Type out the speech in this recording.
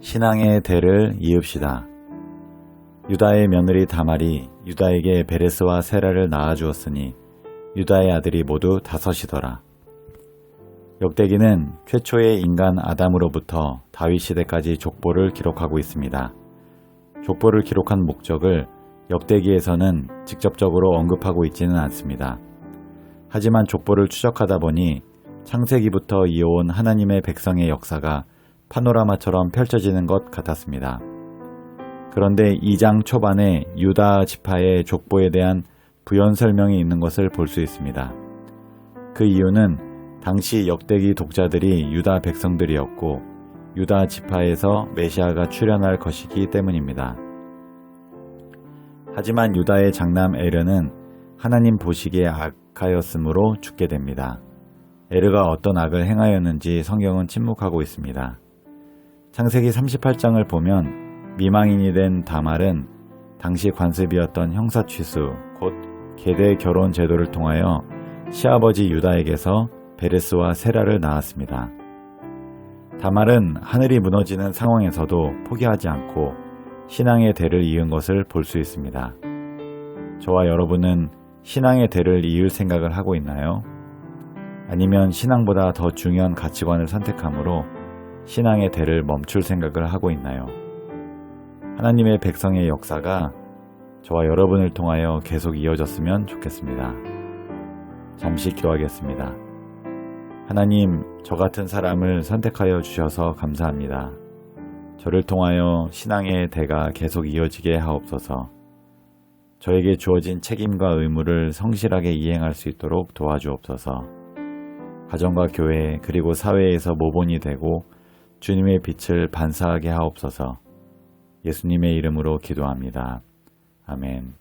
신앙의 대를 이읍시다. 유다의 며느리 다말이 유다에게 베레스와 세라를 낳아주었으니 유다의 아들이 모두 다섯이더라. 역대기는 최초의 인간 아담으로부터 다윗 시대까지 족보를 기록하고 있습니다. 족보를 기록한 목적을 역대기에서는 직접적으로 언급하고 있지는 않습니다. 하지만 족보를 추적하다 보니 창세기부터 이어온 하나님의 백성의 역사가 파노라마처럼 펼쳐지는 것 같았습니다. 그런데 2장 초반에 유다 지파의 족보에 대한 부연 설명이 있는 것을 볼 수 있습니다. 그 이유는 당시 역대기 독자들이 유다 백성들이었고 유다 지파에서 메시아가 출현할 것이기 때문입니다. 하지만 유다의 장남 에르는 하나님 보시기에 악하였으므로 죽게 됩니다. 에르가 어떤 악을 행하였는지 성경은 침묵하고 있습니다. 창세기 38장을 보면 미망인이 된 다말은 당시 관습이었던 형사 취수, 곧 계대 결혼 제도를 통하여 시아버지 유다에게서 베레스와 세라를 낳았습니다. 다말은 하늘이 무너지는 상황에서도 포기하지 않고 신앙의 대를 이은 것을 볼 수 있습니다. 저와 여러분은 신앙의 대를 이을 생각을 하고 있나요? 아니면 신앙보다 더 중요한 가치관을 선택함으로 신앙의 대를 멈출 생각을 하고 있나요? 하나님의 백성의 역사가 저와 여러분을 통하여 계속 이어졌으면 좋겠습니다. 잠시 기도하겠습니다. 하나님, 저 같은 사람을 선택하여 주셔서 감사합니다. 저를 통하여 신앙의 대가 계속 이어지게 하옵소서. 저에게 주어진 책임과 의무를 성실하게 이행할 수 있도록 도와주옵소서. 가정과 교회 그리고 사회에서 모본이 되고 주님의 빛을 반사하게 하옵소서. 예수님의 이름으로 기도합니다. 아멘.